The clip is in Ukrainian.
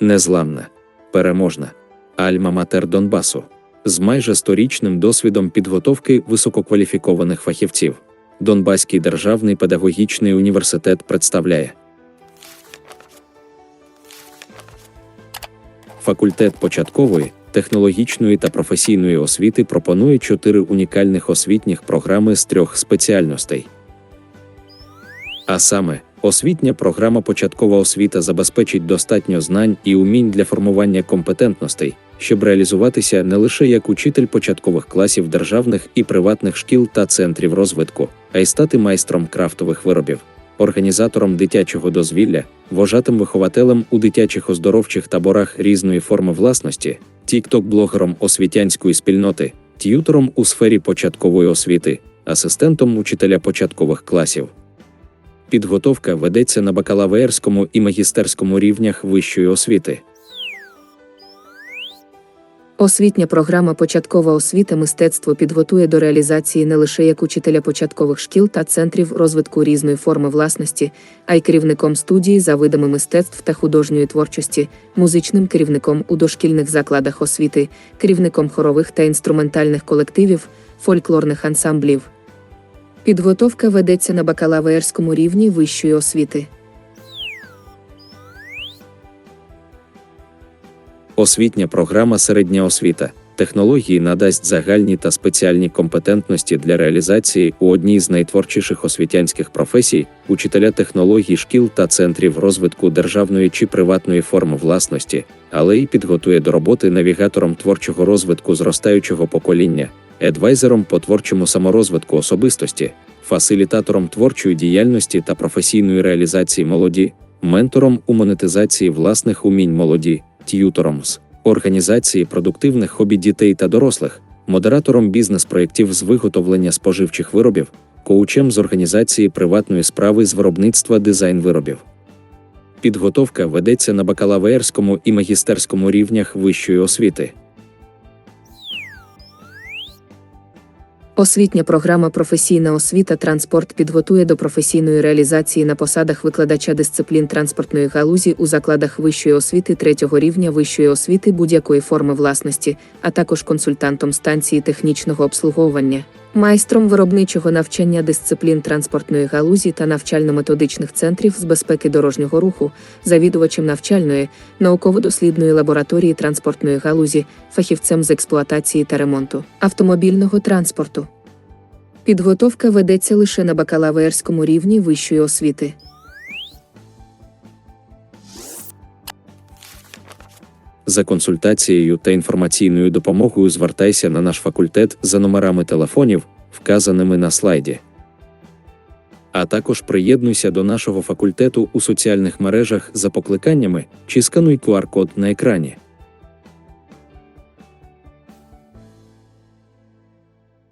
незламна, переможна, альма-матер Донбасу з майже сторічним досвідом підготовки висококваліфікованих фахівців. Донбаський державний педагогічний університет представляє Факультет початкової, технологічної та професійної освіти пропонує чотири унікальних освітніх програми з трьох спеціальностей. А саме, освітня програма початкова освіта забезпечить достатньо знань і умінь для формування компетентностей, щоб реалізуватися не лише як учитель початкових класів державних і приватних шкіл та центрів розвитку, а й стати майстром крафтових виробів, організатором дитячого дозвілля, вожатим вихователем у дитячих оздоровчих таборах різної форми власності, тікток-блогером освітянської спільноти, т'ютором у сфері початкової освіти, асистентом учителя початкових класів. Підготовка ведеться на бакалаврському і магістерському рівнях вищої освіти. Освітня програма Початкова освіта мистецтво підготує до реалізації не лише як учителя початкових шкіл та центрів розвитку різної форми власності, а й керівником студії за видами мистецтв та художньої творчості, музичним керівником у дошкільних закладах освіти, керівником хорових та інструментальних колективів, фольклорних ансамблів. Підготовка ведеться на бакалаврському рівні вищої освіти. Освітня програма Середня освіта технології надасть загальні та спеціальні компетентності для реалізації у одній з найтворчіших освітянських професій учителя технологій шкіл та центрів розвитку державної чи приватної форми власності, але й підготує до роботи навігатором творчого розвитку зростаючого покоління, едвайзером по творчому саморозвитку особистості, фасилітатором творчої діяльності та професійної реалізації молоді, ментором у монетизації власних умінь молоді т'ютором з організації продуктивних хобі дітей та дорослих, модератором бізнес-проєктів з виготовлення споживчих виробів, коучем з організації приватної справи з виробництва дизайн виробів. Підготовка ведеться на бакалаврському і магістерському рівнях вищої освіти. Освітня програма Професійна освіта. Транспорт підготує до професійної реалізації на посадах викладача дисциплін транспортної галузі у закладах вищої освіти третього рівня вищої освіти будь-якої форми власності, а також консультантом станції технічного обслуговування, майстром виробничого навчання дисциплін транспортної галузі та навчально-методичних центрів з безпеки дорожнього руху, завідувачем навчальної, науково-дослідної лабораторії транспортної галузі, фахівцем з експлуатації та ремонту автомобільного транспорту. Підготовка ведеться лише на бакалаврському рівні вищої освіти. За консультацією та інформаційною допомогою звертайся на наш факультет за номерами телефонів, вказаними на слайді. А також приєднуйся до нашого факультету у соціальних мережах за покликаннями чи скануй QR-код на екрані.